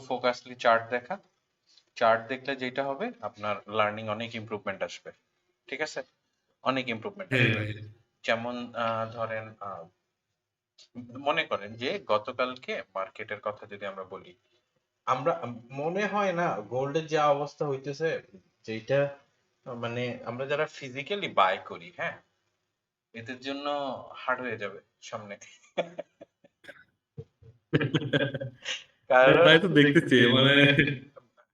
ফোকাসলি chart দেখা। Chart দেখলে যেটা হবে আপনার লার্নিং অনেক ইমপ্রুভমেন্ট আসবে। ঠিক আছে? অনেক ইমপ্রুভমেন্ট হ্যাঁ ভাই যেমন ধরেন মনে করেন যে গতকালকে মার্কেটের কথা যদি আমরা বলি আমরা মনে হয় না গোল্ডের যে অবস্থা হইতেছে যেটা মানে আমরা যারা ফিজিক্যালি বাই করি হ্যাঁ? এদের জন্য হার্ড হয়ে যাবে সামনে। তাই তো দেখতেছি মানে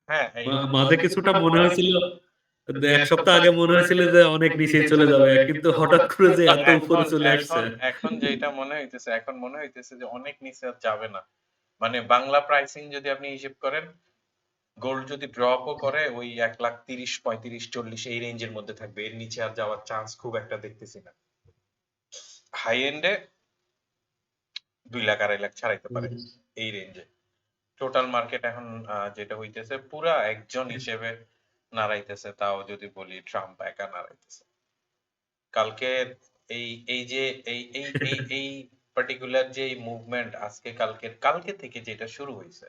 হ্যাঁ মাঝে কিছুটা মনে হয়েছিল এক সপ্তাহ আগে মনে হয়েছিল যে অনেক নিচে চলে যাবে কিন্তু হঠাৎ করে যে এত উপরে চলে আসছে। এখন এখন যেটা মনে হইতেছে এখন মনে হইতেছে যে অনেক নিচে আর যাবে না। মানে বাংলা প্রাইসিং যদি আপনি হিসেব করেন গোল্ড যদি ড্রপও করে ওই এক লাখ তিরিশ পঁয়ত্রিশ চল্লিশ এই রেঞ্জের মধ্যে থাকবে। এর নিচে আর যাওয়ার চান্স খুব একটা দেখতেছি না। হাই এন্ডে দুই লাখ আড়াই লাখ ছাড়াইতে পারে এই রেঞ্জে টোটাল মার্কেট এখন যেটা হইতেছে পুরা একজন হিসেবে নাড়াইতেছে তাও যদি বলি ট্রাম্প একা নাড়াইতেছে। কালকে এই এই যে এই এই এই এই পার্টিকুলার যে মুভমেন্ট আজকে কালকে কালকে থেকে যেটা শুরু হয়েছে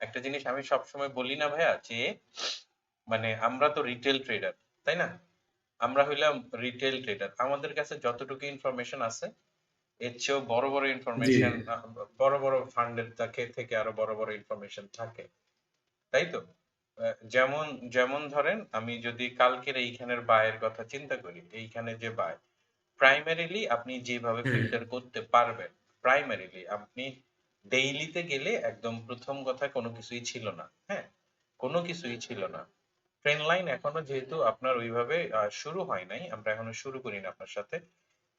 একটা জিনিস আমি সবসময় বলি না ভাইয়া যে মানে আমরা তো রিটেল ট্রেডার তাই না? আমরা হইলাম রিটেল ট্রেডার আমাদের কাছে যতটুকু ইনফরমেশন আছে এর চেয়েও বড় বড় ইনফরমেশন বড় বড় ফান্ডের থেকে থেকে আরও বড় বড় ইনফরমেশন থাকে? তাই তো? যেমন যেমন ধরেন আমি যদি কালকের এইখানের বায়ের কথা চিন্তা করি এইখানে যে বায় প্রাইমারিলি আপনি যেভাবে ফিল্টার করতে পারবেন প্রাইমারিলি আপনি ডেইলিতে গেলে একদম প্রথম কথা কোনো কিছুই ছিল না হ্যাঁ? কোনো কিছুই ছিল না। ট্রেন লাইন এখনও যেহেতু আপনার ওইভাবে শুরু হয় নাই আমরা এখনও শুরু করিনি আপনার সাথে।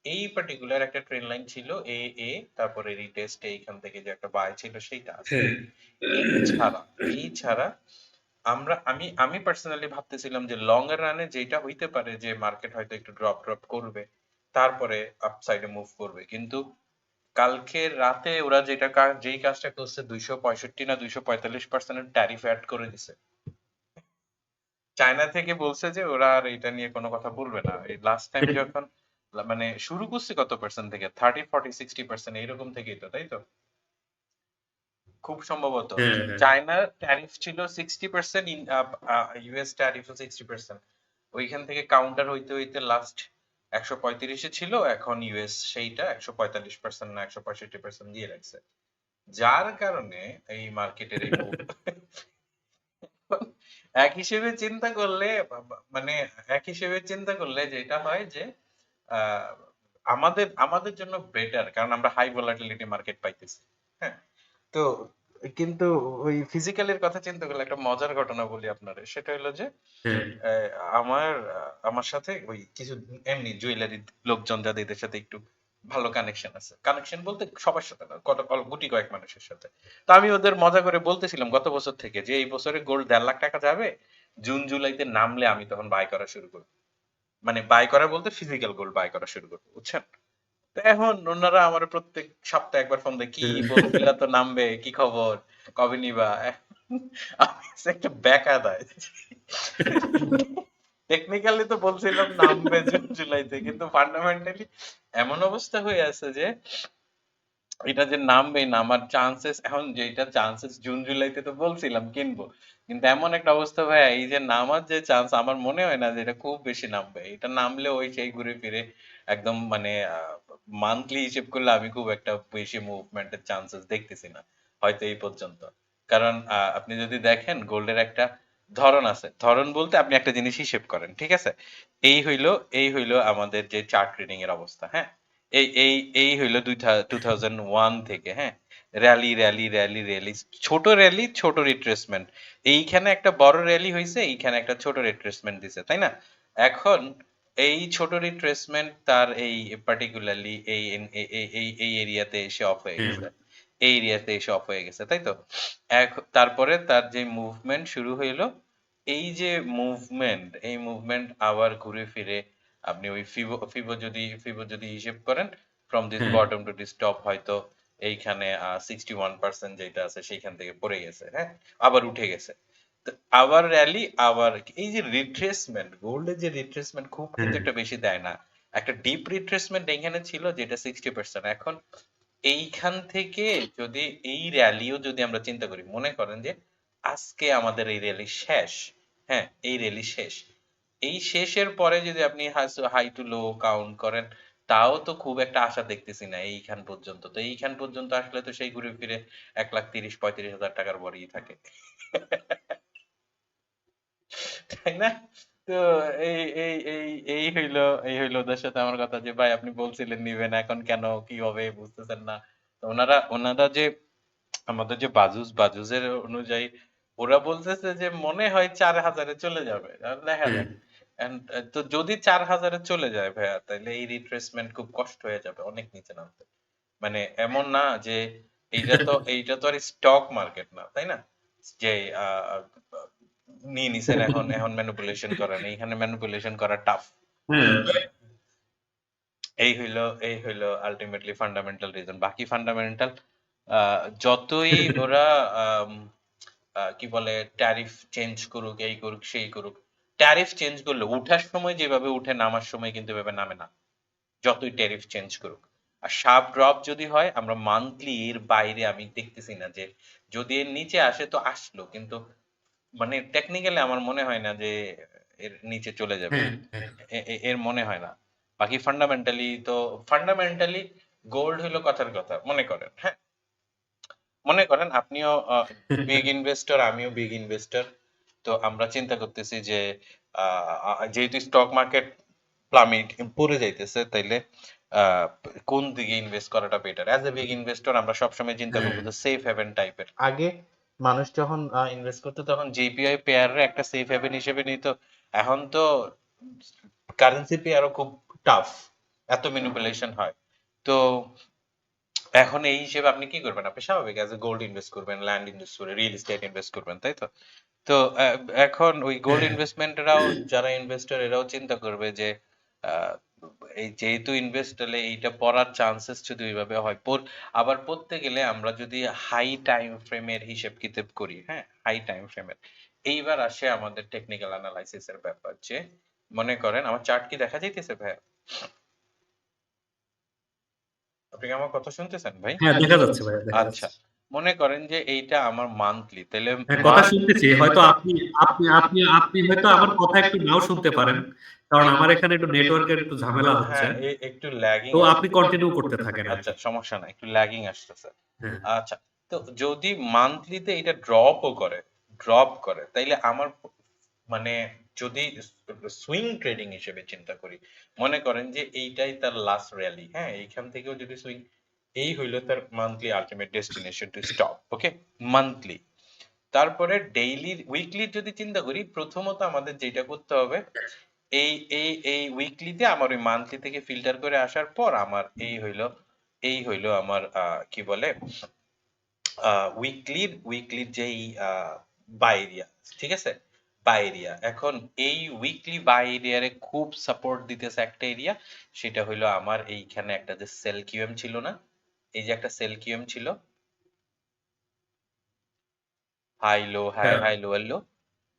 এই পার্টিকুলার একটা ট্রেন লাইন ছিল এ এ তারপরে রিটেস্ট এইখান থেকে যে একটা বাই ছিল সেইটা হ্যাঁ। এই ছাড়া এই ছাড়া আমরা আমি আমি পার্সোনালি ভাবতেছিলাম যে লং এর রানে যেটা হইতে পারে যে মার্কেট হয়তো একটু ড্রপ ড্রপ করবে তারপরে আপসাইডে মুভ করবে। কিন্তু কালকে রাতে ওরা যেটা কাজ যেই কাজটা করছে দুইশো পঁয়ষট্টি না দুইশো পঁয়তাল্লিশ পার্সেন্টের ট্যারিফ অ্যাড করে দিছে। চায়না থেকে বলছে যে ওরা আর এটা নিয়ে কোনো কথা বলবে না। এই লাস্ট টাইম যখন মানে শুরু করছে কত পার্সেন্ট থেকে? থার্টি ফর্টি সিক্সটি পার্সেন্ট এইরকম থেকেই তো তাই তো? খুব সম্ভবত। হ্যাঁ, হ্যাঁ। চায়নার ট্যারিফ ছিল sixty percent US tariff sixty percent ওইখান থেকে কাউন্টার হইতে হইতে লাস্ট একশো পঁয়ত্রিশে ছিল এখন ইউএস সেইটা একশো পঁয়তাল্লিশ পার্সেন্ট না একশো পঁয়ষট্টি পার্সেন্ট দিয়ে রাখছে। যার কারণে এই মার্কেটের এই এক হিসেবে চিন্তা করলে মানে এক হিসেবে চিন্তা করলে যেটা হয় যে আমাদের আমাদের জন্য বেটার কারণ আমরা হাই ভলাটিলিটি মার্কেট পাইতেছি। হ্যাঁ? তো কিন্তু ওই ফিজিক্যালের কথা চিন্তা করলে একটা মজার ঘটনা বলি আপনারে। সেটা হলো যে হ্যাঁ। আমার আমার সাথে ওই কিছু এমনি জুয়েলারি লোকজন যাদের সাথে একটু ভালো কানেকশন আছে। কানেকশন বলতে সবার সাথে না কত গুটি কয়েক মানুষের সাথে। তো আমি ওদের মজা করে বলতেছিলাম গত বছর থেকে যে এই বছরে গোল্ড দেড় লাখ টাকা যাবে জুন জুলাইতে নামলে আমি তখন বাই করা শুরু করব। মানে বাই করা বলতে ফিজিক্যাল গোল্ড বাই করা শুরু করব, বুঝছেন? এখন ওনারা আমার প্রত্যেক সপ্তাহে একবার ফোন দেয়, কি বন্ধুরা তো নামবে, কি খবর? কবে নিবা? একটা ব্যাকা দেয় টেকনিক্যালি তো বলছিলাম নামবে জুন জুলাইতে কিন্তু ফান্ডামেন্টালি এমন অবস্থা হয়ে আছে যে এটা যে নামবে, নামার চান্সেস এখন যেটা চান্সেস জুন জুলাইতে তো বলছিলাম, কিনবো। কিন্তু এমন একটা অবস্থা ভাইয়া, এই যে নামার যে চান্স আমার মনে হয় না যে এটা খুব বেশি নামবে। এটা নামলে ওই সেই ঘুরে ফিরে একদম মানে মান্থলি হিসেব করলে আমি খুব একটা বেশি মুভমেন্টের চান্সেস দেখতেছি না, হয়তো এই পর্যন্ত। কারণ আপনি যদি দেখেন গোল্ডের একটা ধরন আছে। ধরন বলতে আপনি একটা জিনিস হিসেব করেন, ঠিক আছে? এই হইল এই হইল আমাদের যে চার্ট রিডিং এর অবস্থা হ্যাঁ? এই এই এই হইল টু থাউজেন্ড ওয়ান থেকে হ্যাঁ? র্যালি র্যালি র্যালি র্যালি ছোট র্যালি ছোট রিট্রেসমেন্ট এইখানে একটা বড় র্যালি হয়েছে এইখানে একটা ছোট রিট্রেসমেন্ট দিছে তাই না? এখন এই ছোট রিট্রেসমেন্ট তার এই পার্টিকুলারলি এই এই- এই এরিয়াতে এসে অফ হয়ে গেছে। এই এরিয়াতে এসে অফ হয়ে গেছে তাই তো? এক- তারপরে তার যে মুভমেন্ট শুরু হইল এই যে মুভমেন্ট এই মুভমেন্ট আবার ঘুরে ফিরে আপনি ওই ফিবো ফিবো যদি ফিবো যদি হিসেব করেন from this bottom to this top হয়তো এইখানে সিক্সটি ওয়ান পার্সেন্ট যেটা আছে সেইখান থেকে পড়ে গেছে হ্যাঁ আবার উঠে গেছে আবার র্যালি আবার এই যে রিট্রেসমেন্ট গোল্ডের যে রিট্রেসমেন্ট খুব কিন্তু একটা বেশি দেয় না একটা ডিপ রিট্রেসমেন্ট এখানে ছিল যেটা সিক্সটি পার্সেন্ট এখন এইখান থেকে যদি এই র‍্যালিও যদি আমরা চিন্তা করি, মনে করেন যে আজকে আমাদের এই র‍্যালি শেষ। হ্যাঁ? এই র‍্যালি শেষ। এই শেষের পরে যদি আপনি হাই টু লো কাউন্ট করেন, তাও তো খুব একটা আশা দেখতেছি না এইখান পর্যন্ত। তো এইখান পর্যন্ত আসলে তো সেই ঘুরে ফিরে ১,৩০,০০০-৩৫,০০০ টাকার উপরেই থাকে। তাই না? তো এই এই এই এই হইল এই হইল ওদের সাথে আমার কথা যে ভাই আপনি বলছিলেন নিবেন এখন কেন কি হবে বুঝতেছেন না। ওনারা উনারা যে আমাদের যে বাজুস বাজুসের অনুযায়ী ওরা বলতেছে যে মনে হয় চার হাজারে চলে যাবে। দেখা হ্যাঁ। যাক। তো যদি ৪,০০০ এ চলে যায় ভাইয়া তাইলে এই রিট্রেসমেন্ট খুব কষ্ট হয়ে যাবে অনেক নিচে নামতে। মানে এমন না যে এইটা তো এইটা তো আর স্টক মার্কেট না, তাই না? যে নিয়ে নিছেন এখন এখন ম্যানিপুলেশন করেন। এইখানে ম্যানিপুলেশন করা টাফ। এই হইল এই হইল আল্টিমেটলি ফান্ডামেন্টাল রিজন। বাকি ফান্ডামেন্টাল যতই ওরা কি বলে ট্যারিফ চেঞ্জ করুক, এই করুক, সেই করুক। ট্যারিফ চেঞ্জ করলে উঠার সময় যেভাবে উঠে নামার সময় কিন্তু এভাবে নামে না। যতই ট্যারিফ চেঞ্জ করুক। আর শার্প ড্রপ যদি হয় আমরা মান্থলি এর বাইরে আমি দেখতেছি না যে যদি এর নিচে আসে তো আসলো। কিন্তু মানে টেকনিক্যালি আমার মনে হয় না যে এর নিচে চলে যাবে। হ্যাঁ, হ্যাঁ। এর মনে হয় না। বাকি ফান্ডামেন্টালি তো ফান্ডামেন্টালি গোল্ড হইল কথার কথা। মনে করেন, হ্যাঁ? মনে করেন আপনিও বিগ ইনভেস্টর, আমিও বিগ ইনভেস্টর। তো আমরা চিন্তা করতেছি যে যেহেতু স্টক মার্কেট প্লামেট পড়ে যাইতেছে তাইলে কোন দিকে ইনভেস্ট করাটা better? As a big investor আমরা সবসময় চিন্তা করব। যে সেফ হেভেন টাইপের। আগে মানুষ যখন ইনভেস্ট করতো তখন JPY পেয়ার একটা সেফ হেভেন হিসেবে নিত। এখন তো কারেন্সি পেয়ারও খুব টাফ। এত ম্যানিপুলেশন হয়। তো এখন এই হিসেবে আপনি কি করবেন? আপনি স্বাভাবিক এজ এ গোল্ড ইনভেস্ট করবেন, ল্যান্ড ইনভেস্ট করে, রিয়েল এস্টেট ইনভেস্ট করবেন, তাই তো? তো এখন ওই গোল্ড হ্যাঁ। ইনভেস্টমেন্টরাও যারা ইনভেস্টর এরাও চিন্তা করবে যে এই যেহেতু ইনভেস্ট হলে এইটা পড়ার চান্সেস যদি ওইভাবে হয় পর আবার পড়তে গেলে আমরা যদি হাই টাইম ফ্রেমের হিসেব কিতাব করি, হ্যাঁ? হাই টাইম ফ্রেমের। এইবার আসে আমাদের টেকনিক্যাল এনালাইসিস এর ব্যাপার যে মনে করেন আমার চার্ট কি দেখা যাইতেছে ভাইয়া? আপনি কি আমার কথা শুনতেছেন ভাই? হ্যাঁ, দেখা যাচ্ছে ভাইয়া, আচ্ছা। মনে করেন যে এইটা আমার মান্থলি তাইলে হ্যাঁ, কথা শুনতেছি। হয়তো আপনি আপনি আপনি আপনি হয়তো আমার কথা একটু নাও শুনতে পারেন। কারণ আমার এখানে একটু নেটওয়ার্কের একটু ঝামেলা হচ্ছে। হ্যাঁ, একটু ল্যাগিং তো আপনি কন্টিনিউ করতে থাকেন আচ্ছা সমস্যা নাই। একটু ল্যাগিং আসতেছে। হ্যাঁ। আচ্ছা। তো যদি মান্থলিতে এটা ড্রপও করে, ড্রপ করে তাইলে আমার মানে যদি সুইং ট্রেডিং হিসেবে চিন্তা করি। মনে করেন যে এইটাই তার লাস্ট র‍্যালি, হ্যাঁ? এইখান থেকেও যদি সুইং এই হইল তার monthly ultimate destination to stop. Okay? Monthly. তারপরে ডেইলি উইকলি যদি চিন্তা করি প্রথমত আমাদের যেটা করতে হবে এই এই এই উইকলিতে আমার ওই মান্থলি থেকে ফিল্টার করে আসার পর আমার এই হইল এই হইল আমার কি বলে উইকলির উইকলির যেই বাই এরিয়া, ঠিক আছে? Buy area. এখন এই উইকলি বাই এরিয়ারে খুব সাপোর্ট দিতেছে একটা এরিয়া। সেটা হইল আমার এইখানে একটা যে সেল কিউএম ছিল না? এই যে একটা সেল কিউএম ছিল? High low, high. High, lower low.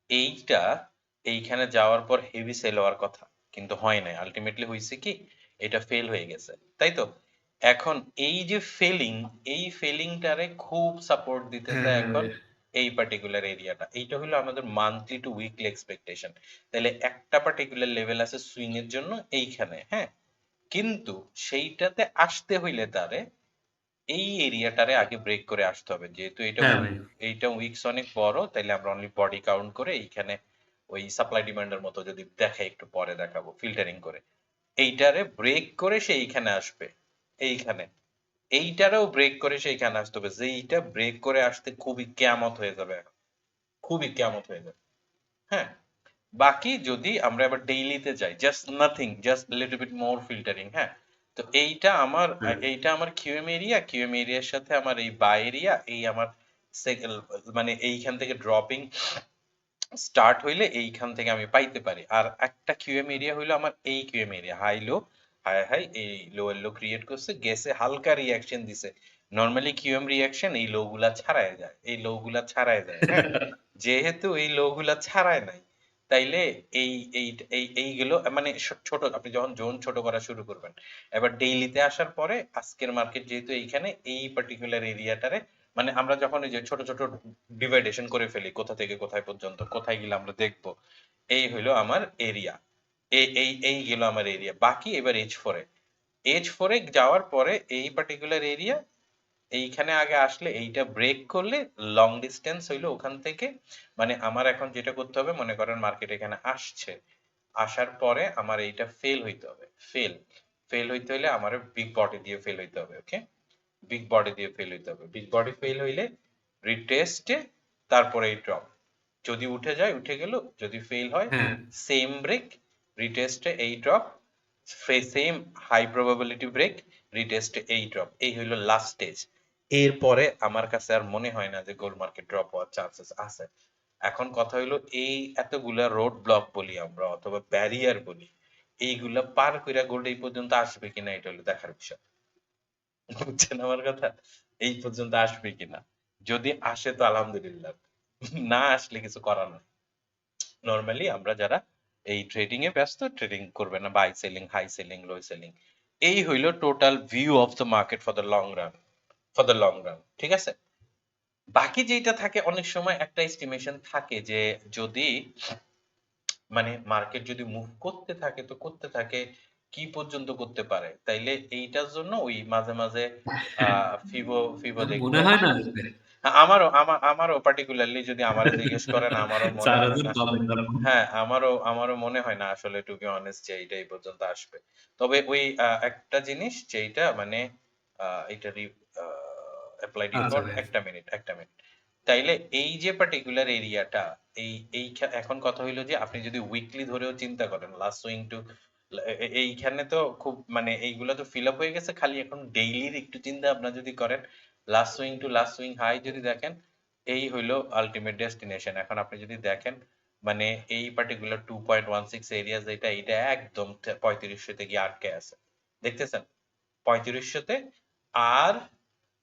এইটা এইখানে যাওয়ার পর হেভি সেল হওয়ার কথা। কিন্তু হয় নাই। আল্টিমেটলি হইছে কি? এটা ফেল হয়ে গেছে। তাই তো? এখন এই যে ফেলিং, এই ফেলিংটারে খুব সাপোর্ট দিতেছে হ্যাঁ, এখন। এই পার্টিকুলার এরিয়াটা। এইটা হলো আমাদের মান্থলি টু উইকলি এক্সপেকটেশন। তাইলে একটা পার্টিকুলার লেভেল আছে সুইং এর জন্য এইখানে, হ্যাঁ? কিন্তু সেইটাতে আসতে হইলে তারে এই এরিয়াটারে আগে ব্রেক করে আসতে হবে। যেহেতু এটা হ্যাঁ এইটা উইকস অনেক বড় তাইলে আমরা অনলি বডি কাউন্ট করে এইখানে ওই সাপ্লাই ডিমান্ড এর মতো যদি দেখাই একটু পরে দেখাবো ফিল্টারিং করে। এইটারে ব্রেক করে সে এইখানে আসবে। এইখানে। এইটারেও ব্রেক করে সে এইখানে আসতে হবে। যে এইটা ব্রেক করে আসতে খুবই কেয়ামত হয়ে যাবে এখন। খুবই কেয়ামত হয়ে যাবে। হ্যাঁ? বাকি যদি আমরা আবার ডেইলিতে যাই, just nothing, just little bit more filtering, হ্যাঁ? তো এইটা আমার এইটা আমার কিউএম এরিয়া, কিউএম এরিয়ার সাথে আমার এই বাই এরিয়া, এই আমার মানে এইখান থেকে ড্রপিং স্টার্ট হইলে এইখান থেকে আমি পাইতে পারি। আর একটা কিউএম এরিয়া হইল আমার এই QM area. High low, high, high এই লোয়ার লো ক্রিয়েট করছে, গেছে হালকা রিঅ্যাকশন দিছে। নরমালি কিউএম রিঅ্যাকশন এই লো গুলা ছাড়ায় যায়। এই লো গুলা ছাড়ায় যায়, হ্যাঁ? যেহেতু এই লো গুলা ছাড়ায় নাই, তাইলে এই এই এই, এইগুলো মানে ছোট, আপনি যখন জোন ছোট করা শুরু করবেন, এবার ডেইলিতে আসার পরে আজকের মার্কেট যেহেতু এইখানে, এই পার্টিকুলার এরিয়াটারে মানে আমরা যখন এই যে ছোট ছোট ডিভাইডেশন করে ফেলি, কোথা থেকে কোথায় পর্যন্ত, কোথায় গেলে আমরা দেখব, এই হলো আমার এরিয়া এই এই এই গেল আমার এরিয়া বাকি এবার এইচ ফোরে এইচ ফোরে যাওয়ার পরে এই পার্টিকুলার এরিয়া এইখানে আগে আসলে এইটা ব্রেক করলে লং ডিস্টেন্স হইল ওখান থেকে। মানে আমার এখন যেটা করতে হবে মনে করেন মার্কেট এখানে আসছে। আসার পরে আমার এইটা ফেল হইতে হবে। ফেল ফেল হইতে হইলে আমার বিগ বডি দিয়ে ফেল হইতে হবে ওকে বিগ বডি দিয়ে ফেল হইতে হবে। বিগ বডি ফেল হইলে রিটেস্টে তারপরে এই ড্রপ যদি উঠে যায় উঠে গেল যদি ফেল হয় হ্যাঁ। সেম ব্রেক রিটেস্টে এই drop same high probability break রিটেস্টে এই ড্রপ এই হইল লাস্ট স্টেজ এরপরে আমার কাছে আর মনে হয় না যে গোল্ড মার্কেট ড্রপ হওয়ার চান্সেস আছে। এখন কথা হইল, এই এতগুলা রোড ব্লক বলি আমরা অথবা ব্যারিয়ার বলি, এইগুলা পার কইরা গোল্ড এই পর্যন্ত আসবে কিনা এটা হলো দেখার বিষয়। বুঝছেন আমার কথা? এই পর্যন্ত আসবে কিনা? যদি আসে তো আলহামদুলিল্লাহ, না আসলে কিছু করার নাই। নর্মালি আমরা যারা এই ট্রেডিং এ ব্যস্ত ট্রেডিং করবে না buy selling high selling low selling এই হইল total view of the market for the long run for the long run ঠিক আছে? বাকি যেটা থাকে অনেক সময় একটা এস্টিমেশন থাকে যে যদি মানে মার্কেট যদি মুভ করতে থাকে তো করতে থাকে কি পর্যন্ত করতে পারে? তাইলে এইটার জন্য ওই মাঝে মাঝে ফিবো ফিবো মনে হয় না আমারও আমার আমারও পার্টিকুলারলি যদি আমারও জিজ্ঞেস করেন আমারও মনে হয় না। আমারও আমারও মনে হয় না আসলে টু বি অনেস্ট যে এইটা এই পর্যন্ত আসবে। তবে ওই একটা জিনিস যেটা মানে এটা অ্যাপ্লাইড আচ্ছা, ইউর একটা মিনিট একটা মিনিট তাইলে এই যে পার্টিকুলার এরিয়াটা এই এই এখন কথা হইল যে আপনি যদি উইকলি ধরেও চিন্তা করেন লাস্ট সুইং টু এইখানে তো খুব মানে এইগুলো তো ফিল আপ হয়ে গেছে খালি এখন ডেইলির একটু চিন্তা আপনার যদি করেন last swing to last swing high যদি দেখেন এই হইল আলটিমেট ডেস্টিনেশন এখন আপনি যদি দেখেন মানে এই particular two point one six area যেটা এটা একদম পঁয়ত্রিশশোতে গিয়ে আটকে আছে। দেখতেছেন? পঁয়ত্রিশশোতে আর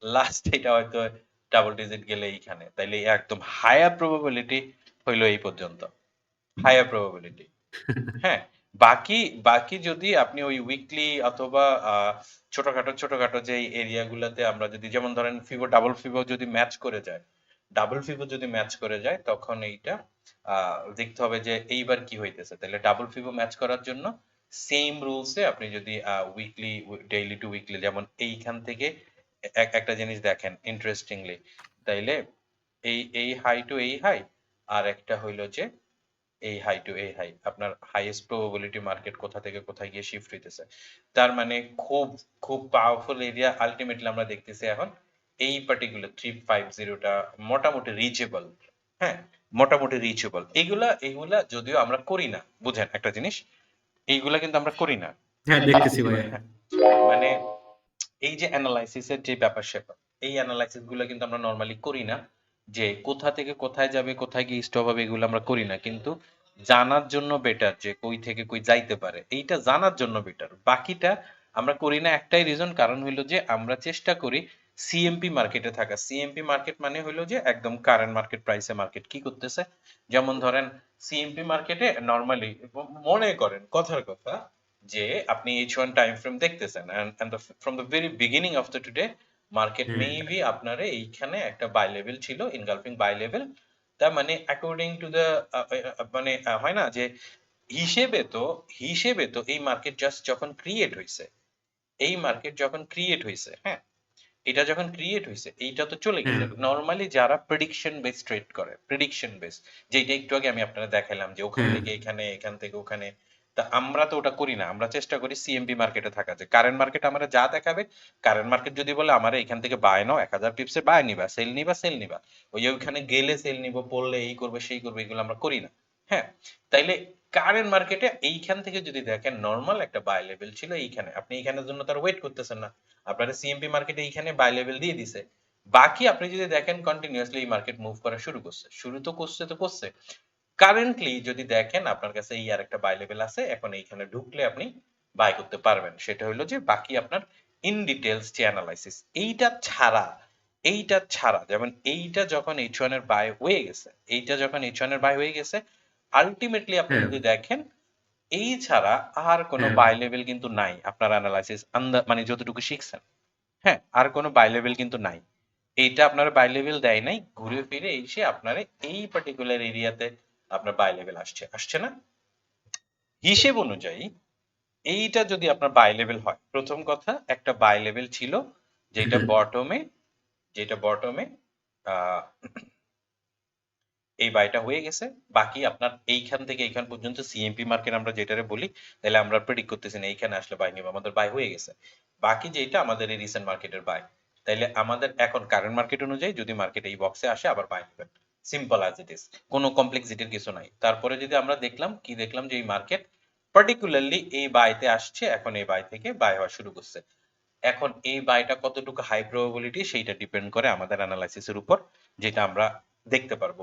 লাস্ট এটা হয়তো ডাবল ডিজিট গেলে এইখানে। তাইলে একদম হায়ার প্রবাবিলিটি হইল এই পর্যন্ত। হায়ার প্রবাবিলিটি হ্যাঁ বাকি বাকি যদি আপনি ওই উইকলি অথবা ছোটখাটো ছোটখাটো যে এরিয়া গুলাতে আমরা যদি যেমন ধরেন ফিভো ডাবল ফিভো যদি ম্যাচ করে যায় ডাবল ফিভো যদি ম্যাচ করে যায় তখন এইটা আহ, দেখতে হবে যে এইবার কি হইতেছে। তাহলে ডাবল ফিভো ম্যাচ করার জন্য সেম রুলসে আপনি যদি উইকলি ডেইলি টু উইকলি যেমন এইখান থেকে একটা জিনিস দেখেন ইন্টারেস্টিংলি তাইলে এই এই হাই টু এই হাই আর একটা হইল যে এই হাই টু এই হাই আপনার হাইয়েস্ট প্রবাবিলিটি মার্কেট কোথা থেকে কোথায় গিয়ে শিফট হইতেছে। তার মানে খুব খুব পাওয়ারফুল এরিয়া আলটিমেটলি আমরা দেখতেছি এখন এই পার্টিকুলার থ্রি ফাইভ জিরোটা মোটামুটি রিচেবল হ্যাঁ মোটামুটি রিচেবল এইগুলা এইগুলা যদিও আমরা করি না বুঝেন একটা জিনিস এইগুলা কিন্তু আমরা করি না। হ্যাঁ দেখতেছি ভাইয়া। মানে এই যে অ্যানালাইসিস এর যে ব্যাপার স্যাপার, এই অ্যানালাইসিসগুলো কিন্তু আমরা নর্মালি করি না যে কোথা থেকে কোথায় যাবে, কোথায় গিয়ে স্টপ হবে এগুলো আমরা করি না। কিন্তু জানার জন্য বেটার যে কই থেকে কই যাইতে পারে, এইটা জানার জন্য বেটার বাকিটা আমরা করি না, একটাই রিজন কারণ হইল যে আমরা চেষ্টা করি সিএমপি মার্কেটে থাকা। সিএমপি মার্কেট মানে হইল যে একদম কারেন্ট মার্কেট প্রাইসে মার্কেট কি করতেছে? যেমন ধরেন সিএমপি মার্কেটে নর্মালি মনে করেন, কথার কথা যে আপনি এইচ ওয়ান টাইম ফ্রেম দেখতেছেন from the very beginning of the today market maybe আপনার এইখানে একটা বাই লেভেল ছিল ইনগালফিং বাই লেভেল তার মানে অ্যাকর্ডিং টু দ্য মানে হয় না যে হিসেবে তো হিসেবে তো এই মার্কেট জাস্ট যখন ক্রিয়েট হয়েছে এই মার্কেট যখন ক্রিয়েট হয়েছে হ্যাঁ? এটা যখন ক্রিয়েট হয়েছে এইটা তো চলে গেছে। নর্মালি যারা প্রেডিকশন বেস ট্রেড করে প্রেডিকশন বেস যেটা একটু আগে আমি আপনাদের দেখালাম যে ওখান থেকে এখানে এখান থেকে ওখানে তা আমরা তো ওটা করি না। আমরা চেষ্টা করি সিএমপি মার্কেটে থাকা। যে কারেন্ট মার্কেট আমরা যা দেখাবে কারেন্ট মার্কেট যদি বলে আমার এখান থেকে বাই নাও, এক হাজার পিপসে বাই নিবা সেল নিবা সেল নিবা। ওই ওইখানে গেলে সেল নিব পড়লে এই করবে, সেই করবে, এগুলো আমরা করি না। হ্যাঁ? তাইলে কারেন্ট মার্কেটে এইখান থেকে যদি দেখেন নর্মাল একটা বাই লেভেল ছিল এইখানে। আপনি এইখানের জন্য তার ওয়েট করতেছেন না। আপনারা সিএমপি মার্কেটে এইখানে বাই লেভেল দিয়ে দিছে। বাকি আপনি যদি দেখেন কন্টিনিউয়াসলি এই মার্কেট মুভ করা শুরু করছে। শুরু তো করছে তো করছে। কারেন্টলি যদি দেখেন আপনার কাছে এই আর একটা বাই লেভেল আছে এখন এইখানে ঢুকলে আপনি বাই করতে পারবেন সেটা হলো যে বাকি আপনার ইন ডিটেলস যে অ্যানালাইসিস এইটা ছাড়া এইটা ছাড়া যেমন এইটা যখন এইচ ওয়ানের বাই হয়ে গেছে এইটা যখন এইচ ওয়ানের বাই হয়ে গেছে আলটিমেটলি আপনি হ্যাঁ। যদি দেখেন এই ছাড়া আর কোনো হ্যাঁ। বাই লেভেল কিন্তু নাই আপনার অ্যানালাইসিস মানে যতটুকু শিখছেন হ্যাঁ আর কোনো বাই লেভেল কিন্তু নাই এইটা আপনার বাই লেভেল দেয় নাই ঘুরে ফিরে এসে আপনার এই পার্টিকুলার এরিয়াতে আপনার বাই লেভেল আসছে আসছে না? হিসেব অনুযায়ী এইটা যদি আপনার বাই লেভেল হয় প্রথম কথা একটা বাই লেভেল ছিল যেটা বটমে যেটা বটমে এই বাইটা হয়ে গেছে। বাকি আপনার এইখান থেকে এইখান পর্যন্ত সিএমপি মার্কেট আমরা যেটারে বলি তাহলে আমরা প্রেডিক্ট করতেছি না এইখানে আসলে বাই নিব আমাদের বাই হয়ে গেছে। বাকি যেটা আমাদের এই রিসেন্ট মার্কেটের বাই তাইলে আমাদের এখন কারেন্ট মার্কেট অনুযায়ী যদি মার্কেট এই বক্সে আসে আবার বাই নেবেন। সিম্পল অ্যাজ ইট ইজ কোনো কমপ্লেক্সিটির কিছু নাই। তারপরে যদি আমরা দেখলাম কি দেখলাম যে এই মার্কেট পার্টিকুলারলি এই বাইতে আসছে এখন এই বাই থেকে বাই হওয়া শুরু করছে। এখন এই বাইটা কতটুকু হাই প্রবাবিলিটি সেইটা ডিপেন্ড করে আমাদের অ্যানালাইসিসের উপর যেটা আমরা দেখতে পারব।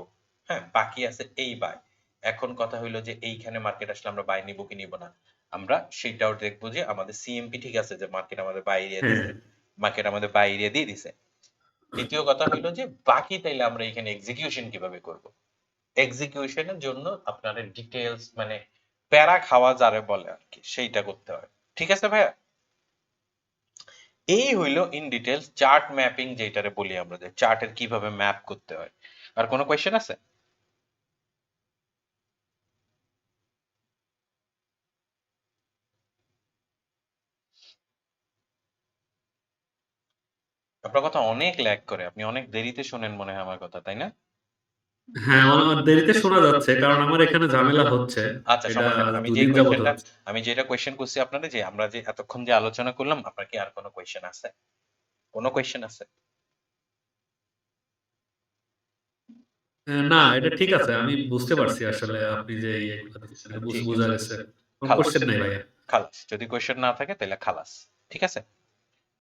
হ্যাঁ বাকি আছে এই বাই এখন কথা হইল যে এইখানে মার্কেট আসলে আমরা বাই নিব কি নিব না। আমরা সেটাও দেখব যে আমাদের সিএমপি ঠিক আছে যে মার্কেট আমাদের বাই এরিয়া হ্যাঁ মার্কেট আমাদের বাই এরিয়া দিয়ে দিছে। দ্বিতীয় কথা হইল যে, বাকি তাইলে আমরা এখানে এক্সিকিউশন কীভাবে করব? এক্সিকিউশনের জন্য আপনাদের ডিটেলস মানে প্যারা খাওয়া যারে বলে আর কি সেইটা করতে হয়। ঠিক আছে ভাইয়া? এই হইল ইন ডিটেলস চার্ট ম্যাপিং যেটারে বলি আমরা, যে চার্টের কীভাবে ম্যাপ করতে হয়। আর কোনো কোয়েশ্চেন আছে? আপনার কথা অনেক ল্যাগ করে। আপনি অনেক দেরিতে শোনেন মনে হয় আমার কথা তাই না? হ্যাঁ আমার দেরিতে শোনা যাচ্ছে কারণ আমার এখানে ঝামেলা হচ্ছে। আচ্ছা আমি যে যেটা কোয়েশ্চেন করছি আপনাদের যে আমরা যে এতক্ষণ যে আলোচনা করলাম আপনার কি আর কোনো কোয়েশ্চেন আছে? কোনো কোয়েশ্চেন আছে? না এটা ঠিক আছে আমি বুঝতে পারছি আসলে আপনি যে বুঝ- গেছে। কোশ্চেন নাই ভাইয়া। খালাস। যদি কোয়েশ্চেন না থাকে তাহলে খালাস। ঠিক আছে?